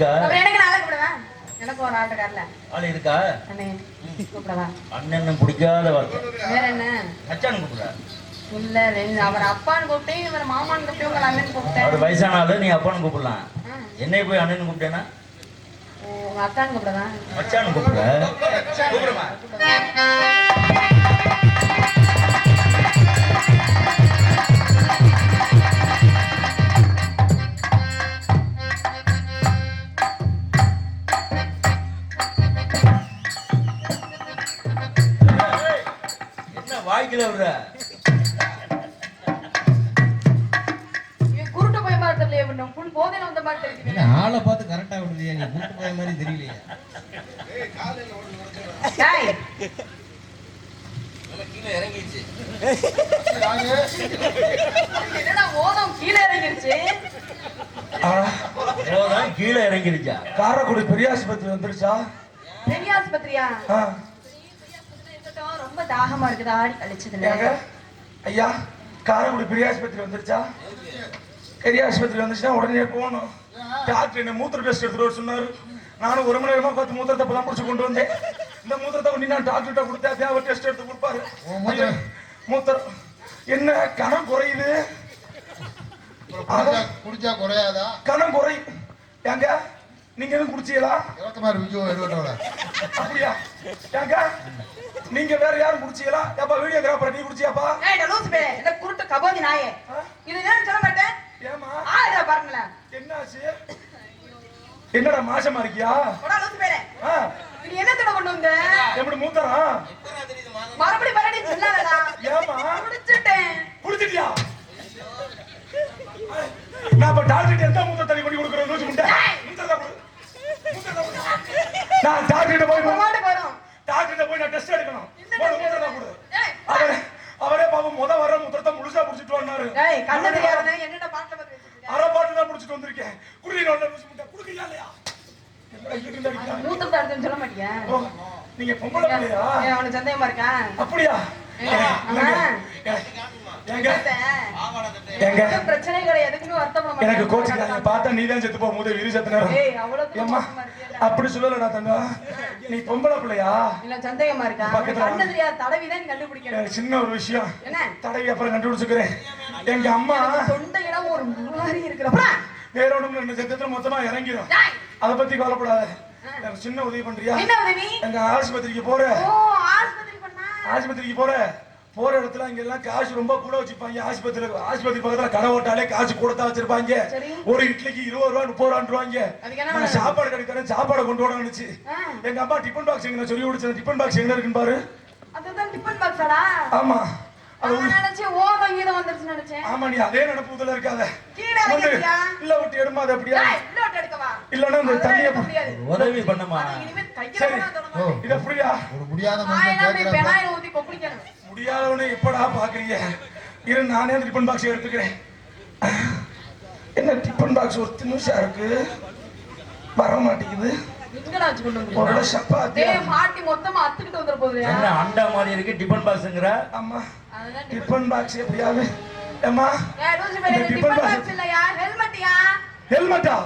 இருக்கா? எனக்கு நாளை கூப்பிடுவேன் எனக்கு ஒரு ஆள் இருக்கார்ல ஆள் இருக்கா? அண்ணே கூப்பிடவா? அண்ணன் பிடிக்காத வார்த்தை வேற என்ன? மச்சான் கூப்பிடுற? இல்ல அவர் அப்பான்னு கூப்பிட்டேன் இவர் மாமான்னு கூப்பிட்டு உங்களை அண்ணன் கூப்பிட்டேன். அவர் வயசான ஆளு நீ அப்பான்னு கூப்பிடலாம். என்னை போய் அண்ணன் உங்க அக்கான்னு கூப்பிடவா? மச்சான் கூப்பிடுற? கூப்பிடுமா? வாய்க்கல விடுற குருட்டு போய் மாதிரி தெரியல புல் போதையில வந்த மாதிரி என்ன ஆளை பார்த்து கரெக்டா விடுறியா நீ கூட்டு போய மாதிரி தெரியலையா. டேய், என்னடா ஓதம் கீழே இறங்கிருச்சு அவ்வளவுதான் கீழே இறங்கிருச்சா காரைக்குடி பெரிய ஆஸ்பத்திரி வந்துருச்சா? பெரிய ஆஸ்பத்திரியா? ரொம்ப தாகமா இருக்குது ஆடி கழிச்சதுல ஐயா காரைக்குடி பெரிய ஆஸ்பத்திரி வந்துருச்சா? பெரிய ஆஸ்பத்திரி வந்துச்சுன்னா உடனே போகணும். டாக்டர் என்ன மூத்திர டெஸ்ட் எடுத்துட்டு வர சொன்னாரு. நானும் ஒரு மணி நேரமா பார்த்து மூத்திரத்தை பலாம் பிடிச்சு கொண்டு வந்தேன். இந்த மூத்திரத்தை கொண்டு நான் டாக்டர்கிட்ட கொடுத்தா தேவை டெஸ்ட் எடுத்து கொடுப்பாரு. மூத்திரம்? என்ன கணம் குறையுது? குடிச்சா குடிச்சா குறையாதா? கணம் குறை. ஏங்க நீங்க எதுவும் குடிச்சீங்களா அப்படியா? ஏங்க நீங்க வேற யாரும் குடிச்சீங்களா ஏப்பா வீடியோகிராஃபர் நீ குடிச்சியாப்பா? ஏய் லூசு பே இந்த குருட்டு கபோதி நாயே. இது என்னன்னு சொல்ல மாட்டேன். ஏமா ஆளுடா பாருங்களேன். என்னாச்சு? என்னடா மாசமா இருக்கியா? போடா லூசு ஆ, நீ என்னத்தோட கொண்டு வந்த? எப்படி மூத்தரம் மறுபடியும் மறுபடியும் சொல்லாதடா. ஏமா குடிச்சிட்டேன். குடிச்சிட்டியா? நான் இப்ப டாக்டர் எந்த மூத்த தண்ணி கொடுக்குறேன் நான் டாக்டர் போய் டாக்டர் போய் நான் டெஸ்ட் எடுக்கணும். அவரே அவரே பாப்போம் முத வர முத்திரத்தை முழுசா முடிச்சிட்டு வந்தாரு. அரை பாட்டு தான் முடிச்சிட்டு வந்திருக்கேன். முட்டை. குடுக்கலையா இல்லையா? நீங்க பொம்பளை அப்படியா? எனக்கு கோச்சுக்காங்க பார்த்தா நீ தான் செத்து போது வீடு செத்து நேரம் ஏய் அவ்வளவு ஏம்மா மோசமா இருக்கியேடா. அப்படி சொல்லலடா தங்கம் நீ பொம்பளை பிள்ளையா? இல்ல சந்தேகமா இருக்கா? பக்கத்துல தடவிதான் கண்டுபிடிக்கணும் சின்ன ஒரு விஷயம். என்ன? தடவி அப்புறம் கண்டுபிடிச்சுக்கிறேன். எங்க அம்மா? தொண்டை இடம் ஒரு மாதிரி இருக்கிறப்ப வேற ஒண்ணும் ரெண்டு செத்தத்துல மொத்தமா இறங்கிடும் அதை பத்தி கவலைப்படாத. சின்ன உதவி பண்றியா? எங்க ஆஸ்பத்திரிக்கு போற. ஆஸ்பத்திரிக்கு போற. போற இடத்துல அங்க எல்லாம் காசு ரொம்ப கூட வச்சிருப்பாங்க ஆஸ்பத்திரி ஆஸ்பத்திரி பக்கத்துல கடை ஓட்டாலே காசு கூட தான் வச்சிருப்பாங்க. சரி. ஒரு இட்லிக்கு இருபது ரூபா முப்பது நான் பண்ணணும்? சாப்பாடு கிடைக்கிறேன் சாப்பாடு கொண்டு வர நினைச்சு. எங்க அம்மா டிஃபன் பாக்ஸ் எங்க சொல்லி கொடுத்தேன். டிஃபன் பாக்ஸ் எங்க இருக்குன்னு பாரு. அதுதான் டிஃபன் பாக்ஸாடா ஆமா. நினைச்சேன் ஆமா நீ அதே இருக்காத. கீழே வந்து இறங்கிட்டியா? இல்ல விட்டு எடுமா அது அப்படியா? தண்ணிய முடியாது உதவி பண்ணுமா? சரி. இது ஒரு முடியாத. முடியாதவனை எப்படா பாக்குறீங்க இரு நானே அந்த டிஃபன் பாக்ஸ் எடுத்துக்கிறேன். என்ன டிஃபன் பாக்ஸ் ஒரு நிமிஷம் இருக்கு? வர மாட்டேங்குது. அண்டா மாதிரி இருக்கு டிபன் பாக்ஸ்ங்கிற டிஃபன் டிஃபன் பாக்ஸ் எப்படியாவது டிஃபன் பாக்ஸ் இல்லையா? ஹெல்மெட்டா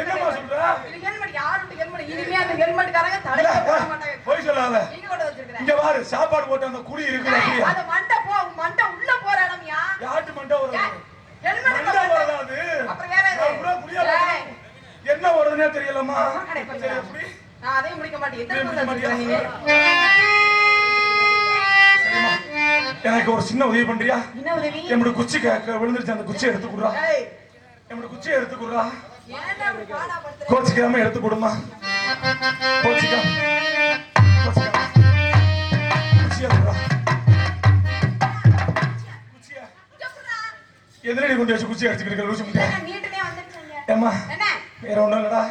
என்னம்மா சொல்ற? இது ஹெல்மெட், யாருடைய ஹெல்மெட்? இனிமே அந்த ஹெல்மெட்காரங்க தலையில போட மாட்டாங்க. போய் சொல்லாத. நீங்க. இங்க பாரு சாப்பாடு போட்டு அந்த குழி இருக்குது ஏய், அப்படியா அது மண்டை போ, மண்டை உள்ள போற இடம்யா. யாட்டு மண்டை ஏய், ஹெல்மெட் மண்டை வருதா அது. அப்புறம் வேற கூட புரியா ஏய். என்ன வருதுன்னே தெரியலம்மா. கடை சரி. எப்படி? நான் அதையும் முடிக்க மாட்டேன்? எனக்கு ஒரு சின்ன உதவி பண்றியா? என்னோட குச்சி விழுந்துருச்சு அந்த குச்சியை எடுத்து குடுறா. ஏய், என்னோட குச்சியை எடுத்து குடுறா ஏன்டா இப்படி பாடாப்படுத்துற? கோச்சிக்காம எடுத்து கொடுமா கோச்சிக்காம கோச்சிக்காம? எதிரடி கொண்டு வச்சு குச்சி அடிச்சுக்கிட்டு லூசு. ஏம்மா என்ன? வேற ஒண்ணும் இல்லடா.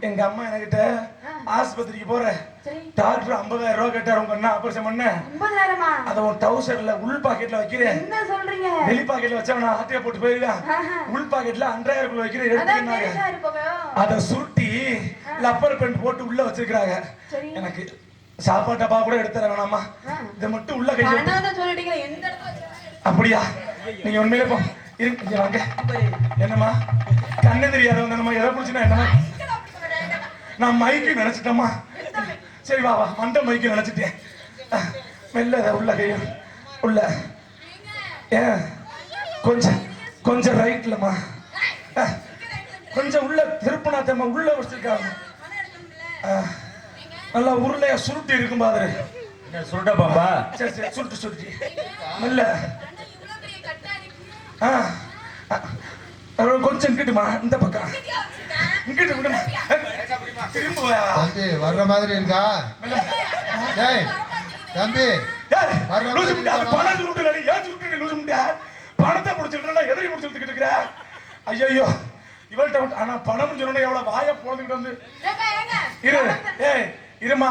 எங்க அம்மா என்கிட்ட ஆஸ்பத்திரிக்கு போற. டாக்டர் ஐம்பதாயிரம் ரூபாய் கேட்டாரு உங்க அண்ணா ஆபரேஷன் பண்ண. அதை உன் டவுசர்ல உள் பாக்கெட்ல வைக்கிறேன். என்ன சொல்றீங்க? வெளி பாக்கெட்ல வச்சா நான் ஆட்டையை போட்டு போயிருக்கேன். உள் பாக்கெட்ல அன்றாயிரம் வைக்கிறேன் இருப்பவோ. அதை சுருட்டி லப்பர் பெண்ட் போட்டு உள்ள வச்சிருக்காங்க சரி. எனக்கு சாப்பாடு டப்பா கூட எடுத்துற வேணாமா. இதை மட்டும் உள்ள வச்சாலும் அப்படியா? நீங்க உண்மையிலே போ. இரு- இங்க வாங்க. என்னம்மா? கண்ணு தெரியாதவங்க நம்ம எதை பிடிச்சினா என்னம்மா? நான் மைக்கு நினைச்சிட்டேம்மா. சரி வா வா. மண்ட மைக்கு நினைச்சிட்டேன். மெல்ல உள்ள கையும் உள்ள. ஏன் கொஞ்சம் கொஞ்சம் ரைட்லம்மா கொஞ்சம் உள்ள திருப்பினாத்தம்மா உள்ள வச்சிருக்காங்க. நல்லா உருளையா சுருட்டி இருக்கும் பாரு. சுருட்ட பாம்பா? சரி சரி சுருட்டு சுருட்டி. அஹ், கொஞ்சம் இங்கிட்டுமா இந்த பக்கம். இங்கிட்டு விடுமா. தம்பி வர்ற மாதிரி இருக்கா? டேய் தம்பி ஏய், வர்ற? பணத்தை முடிச்சுட்டு எதிரி முடிச்சுட்டு இருக்கிற. ஐயோ இவள்கிட்ட ஆனா பணம் சொன்னா எவ்வளவு வாய போந்துக்கிட்டு வந்து. இரு ஏய் இருமா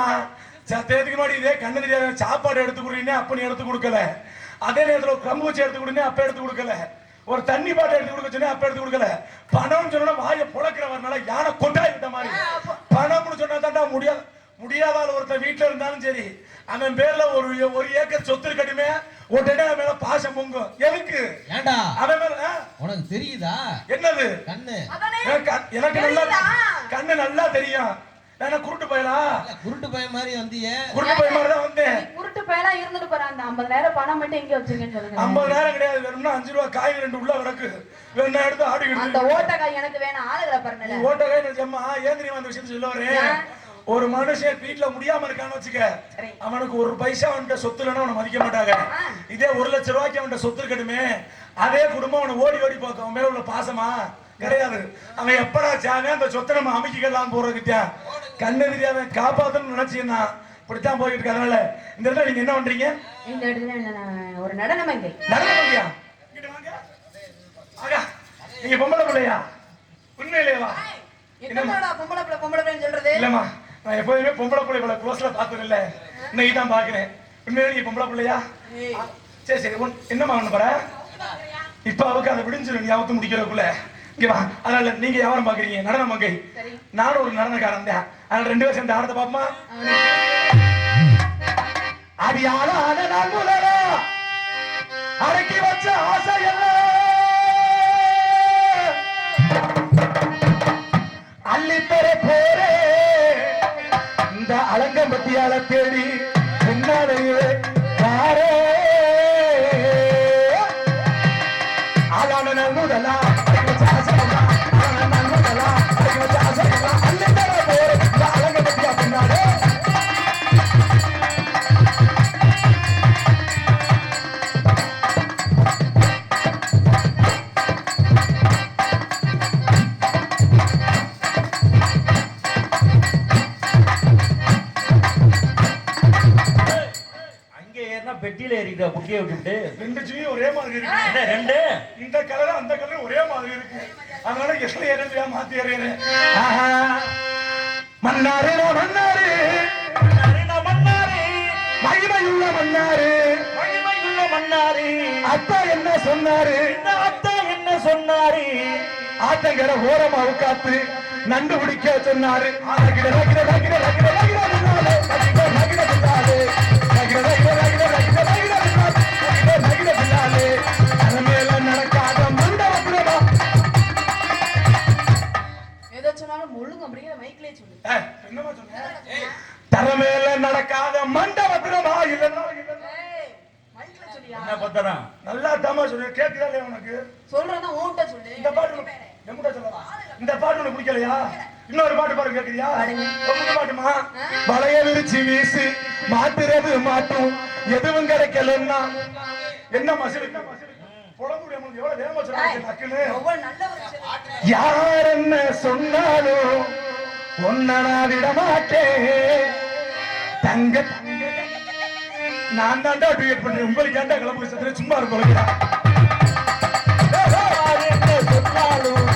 சத்தேத்துக்கு முன்னாடி இதே கண்ணு தெரியாத சாப்பாடு எடுத்து கொடுறீங்க அப்ப நீ எடுத்து கொடுக்கல. அதே நேரத்துல ஒரு கம்பு வச்சு எடுத்து கொடுங்க அப்ப எடுத்து கொடுக்கல. ஒரு தண்ணி பாட்டை எடுத்து கொடுக்க சொன்னா அப்ப எடுத்து கொடுக்கல. பணம் சொன்னா வாய புழக்கிறவனால யானை கொட்டாய் விட்ட மாதிரி. பணம்னு சொன்னா தாண்டா முடியாது முடியாத ஆள் ஒருத்தன் வீட்டுல இருந்தாலும் சரி. அவன் பேர்ல ஒரு ஒரு ஏக்கர் சொத்து இருக்கட்டுமே உடனே அவன் மேல பாசம் பொங்கும். எதுக்கு? ஏன்டா அவன் மேல? உனக்கு தெரியுதா? என்னது? கண்ணு. எனக்கு எனக்கு நல்லா கண்ணு நல்லா தெரியும். நான் குருட்டு போயலா? குருட்டு பையன் மாதிரி வந்தியே. குருட்டு போய் மாதிரி தான் வந்தேன். உருட்டு பயலா இருந்துட்டு போற. அந்த ஐம்பதாயிரம் பணம் மட்டும் எங்க வச்சிருக்கேன்னு சொல்லுங்க. நேரம் கிடையாது. வேணும்னா அஞ்சு ரூபா காய் ரெண்டு உள்ள கிடக்கு வேணா எடுத்து அந்த ஆடிக்கிட்டு ஓட்டக்காய் எனக்கு வேணும். ஆளுகளை பாருங்க ஓட்ட காய் நிஜமா ஏன் தெரியுமா அந்த விஷயத்த சொல்ல வரேன்? ஒரு மனுஷன் வீட்டுல முடியாம இருக்கான்னு வச்சுக்க. சரி. அவனுக்கு ஒரு பைசா அவன்கிட்ட சொத்து இல்லைன்னா அவனை மதிக்க மாட்டாங்க. இதே ஒரு லட்சம் ரூபாய்க்கு அவன்கிட்ட சொத்து இருக்கட்டுமே. அதே குடும்பம் அவனை ஓடி ஓடி பார்க்கும். அவன் மேல உள்ள பாசமா? கிடையாது. அவன் எப்படா சாவே அந்த சொத்தை நம்ம அமைக்கலாம் போறதுக்கிட்ட? கண்ணு தெரியாத காப்பாத்தணும்னு நினைச்சீங்கன்னா இப்படித்தான் போயிட்டு இருக்கு அதனால இந்த இடத்துல நீங்க என்ன பண்றீங்க? இந்த இடத்துல ஒரு நடனம் ஆகா நீங்க பொம்பளை பிள்ளையா? உண்மையிலேவா என்னடா பொம்பளை பிள்ளை பொம்பளை பிள்ளைன்னு சொல்றது? இல்லம்மா நான் எப்போதுமே பொம்பளை பிள்ளை இவ்வளவு க்ளோஸ்ல பார்த்தது இல்ல இன்னைக்கு தான் பாக்குறேன் உண்மையிலே நீங்க பொம்பளை பிள்ளையா. சரி சரி என்னம்மா பண்ண போற? இப்ப அவருக்கு அதை விடிஞ்சிடும் நீ அவத்து முடிக்கிறதுக்குள்ள. இங்க வா. அதனால நீங்க வியாபாரம் பாக்குறீங்க நடன மங்கை நானும் ஒரு நடனக்காரன் தான். அதனால ரெண்டு பேரும் சேர்ந்து ஆடத்தை பாப்போமா அடியால ஆன நான் முதலா அடக்கி வச்ச ஆசை அள்ளித்தர போரே இந்த அலங்கம்பட்டியால தேடி பெட்டியில ஏறிக்கிட்ட புட்டியை விட்டுட்டு ரெண்டு ஜீவியும் ஒரே மாதிரி இருக்கு ரெண்டு இந்த கலர் அந்த கலர் ஒரே மாதிரி இருக்கு அதனால எஸ்ல ஏறலையா மாத்தி ஏறேன் மன்னாரு மன்னாரு மன்னாரி மகிமையுள்ள மன்னாரு மகிமையுள்ள மன்னாரி அத்தா என்ன சொன்னாரு இந்த அத்தை என்ன சொன்னாரு ஆத்தங்கர ஓரமா உட்காத்து நண்டு பிடிக்க சொன்னாரு லகிட, ஏதோ சொன்னாலும் முழுங்க அப்படிங்கிற மைக்லயே சொல்லு. ஏய், என்னம்மா சொன்ன? தர மேல நடக்காத மண்டபத்திரமா இல்லைன்னா என்ன பத்திரம் நல்லா தாமா சொல்ற கேட்குதா இல்லையா உனக்கு? சொல்றதா உன்கிட்ட சொல்லு. இந்த பாட்டு எம்முட்டா சொல்லவா? இந்த பாட்டு உனக்கு பிடிக்கலையா? இன்னொரு பாட்டு பாருங்க கேக்குறியா? பாட்டுமா? வளைய விரிச்சு வீசு மாட்டுறது மாட்டும் எதுவும் கிடைக்கலன்னா. என்ன மசிலுக்கு புலம்புடைய உங்களுக்கு யார் என்ன சொன்னாலும் நான் விட மாட்டேன். தங்க நான் தாண்டா ட்வீட் பண்றேன். உங்களுக்கு ஏன்டா கிளம்பு சும்மா இருக்கும் யார் என்ன சொன்னாலும்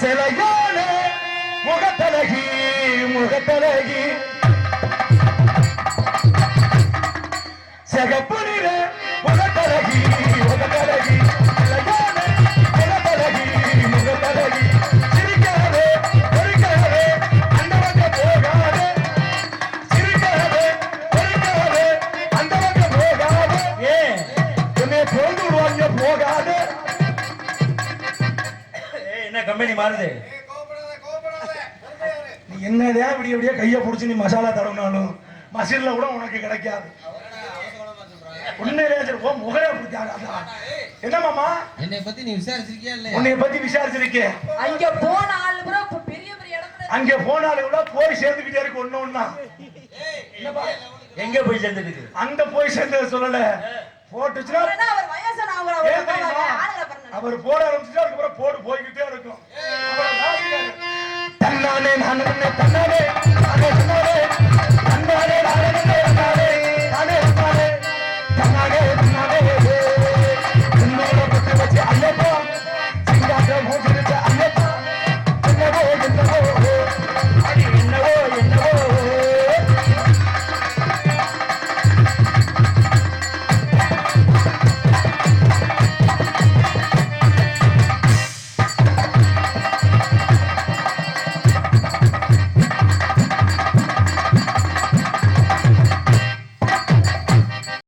சிலையானே முகத்தலகி முகத்தலகி சிகப்பு என்ன கம்பெனி மாறுது? நீ என்னதே இப்படி அப்படியே கையை பிடிச்சி நீ மசாலா தடவினாலும்? மசில்ல கூட உனக்கு கிடைக்காது. உண்மையிலே முகரே. என்ன மாமா? என்னை பத்தி நீ விசாரிச்சிருக்கியா இல்லையா? உன்னைய பத்தி விசாரிச்சிருக்கேன் அங்க போன ஆளு கூட இப்ப பெரிய பெரிய இடத்துல அங்க போனாலே கூட போய் சேர்ந்துக்கிட்டே இருக்கு ஒண்ணு? எங்க போய் சேர்ந்துக்குது அந்த போய் சேர்ந்தது சொல்லல. போட்டுச்சுன்னா இல்லைன்னா அவர் வயசான அவர் போட ஆரம்பிச்சுட்டு அதுக்கப்புறம் போடு போய்கிட்டே இருக்கும். தன்னானே நானே தன்னானே